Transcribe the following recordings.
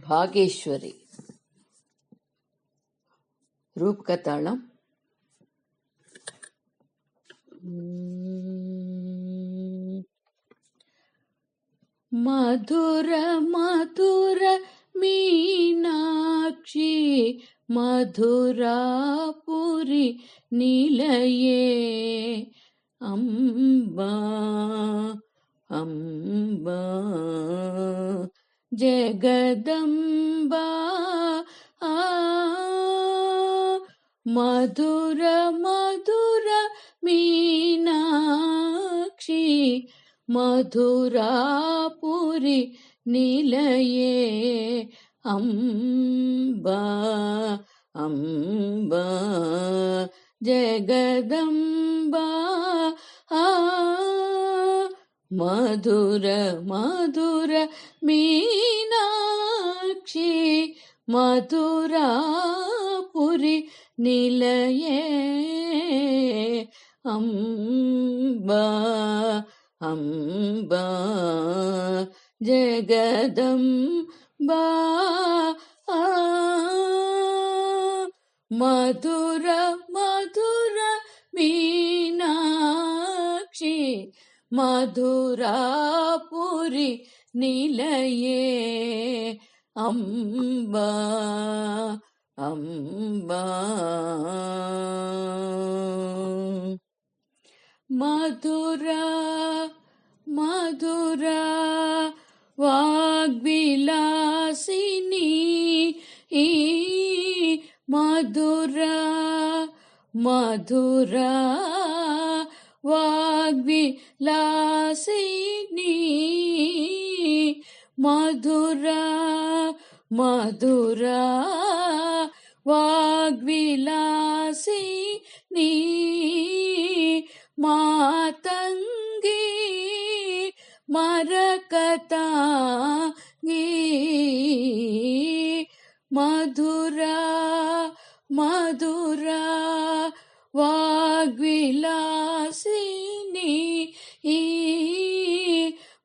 பாகேஸ்வரி. ரூப்கதாளம். மதுர மதுர மீனாட்சி மதுராபுரி நிலையே. அம்பா அம்பா. జగదంబా. మధుర మధుర మీనాక్షి మధురాపురి నిలయే అంబా అంబా. జగదంబా. ఆ മധുര മധുര മീനാക്ഷി മധുരാപുരി നിലയേ അംബ അംബ ജഗദംബ മധുര മധുര മീ మధురాపురి నిలయే అంబా అంబా. మధురా మధురా వాగ్విలాసిని మధురా మధురా వాగ్వి लासिनी मधुरा मधुरा वाग्विलासिनी मातंगी मरकता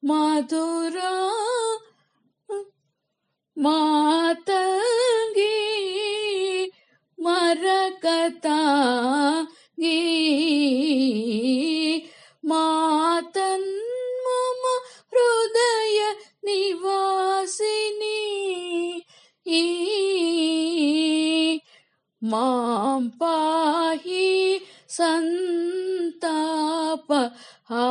मधुरा मातङ्गी मरकता गिरि मातन्म हृदय निवासिनी मां पाहि सन्ताप सन्तापहा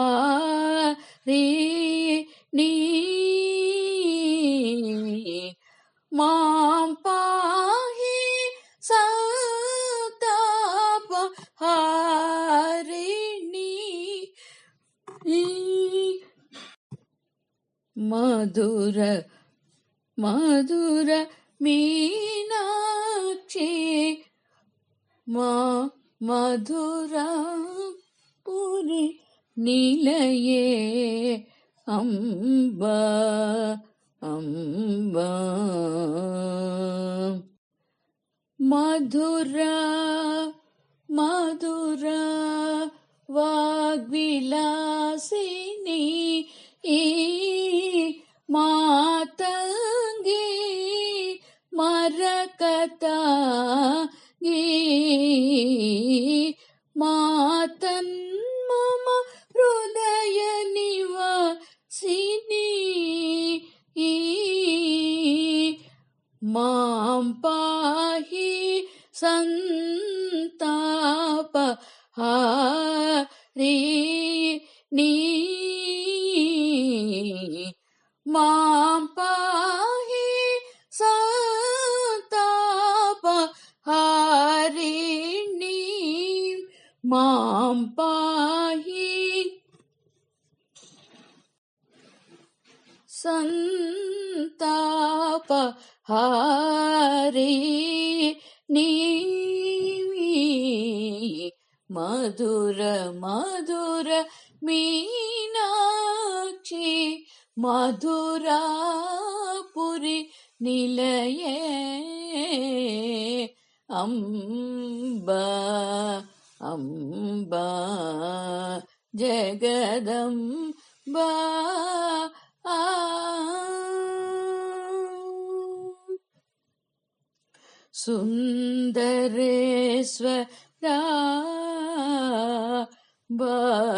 హారిణి మధుర మధుర మీనాక్షి మా మధుర పురి నిలయే అంబా అంబా. మధురా మధుర వాగ్విలాసిని ఈ మాతంగి మరకతాంగి మాతన్ మమ హృదయ నివాసిని ఈ మాం పాహి సంతాప अपहारिणी माँ पाहि सन्तापहारिणी माँ पाहि सन्तापहारिणी മധുര മധുര മീനാക്ഷി മധുരാപുരി നിലയേ അംബ അംബ ജഗദംബ സുന്ദരേശ്വര बागेश्वरी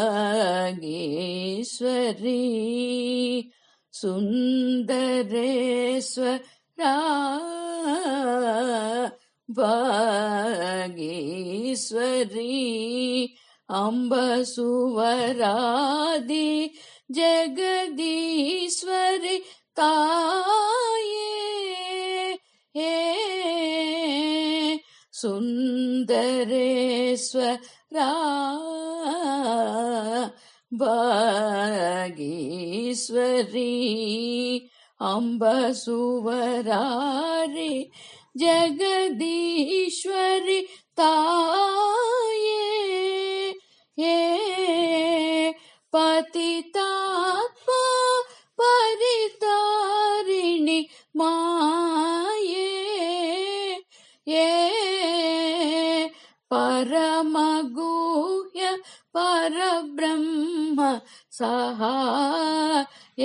सुन्दरेश्वरा बागेश्वरी अम्ब सुवरादि जगदीश्वरि ताये हे സുന്ദരേശ്വര ഭാഗീശ്വരി അംബ സുവരാരി ജഗദീശ്വരി തായേ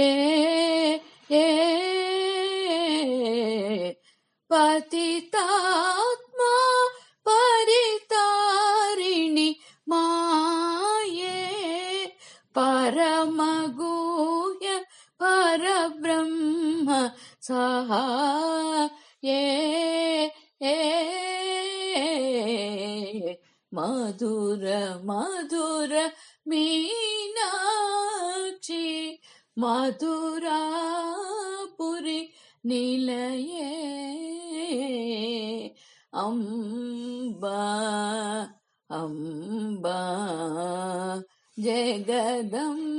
ए पतितात्मा परितारिणि माये। परमगूह्य परब्रह्म सः ए मधुर मधुर मीनाक्षी। மதுராபுரி நிலையே அம்பா அம்பா ஜெகதம்பா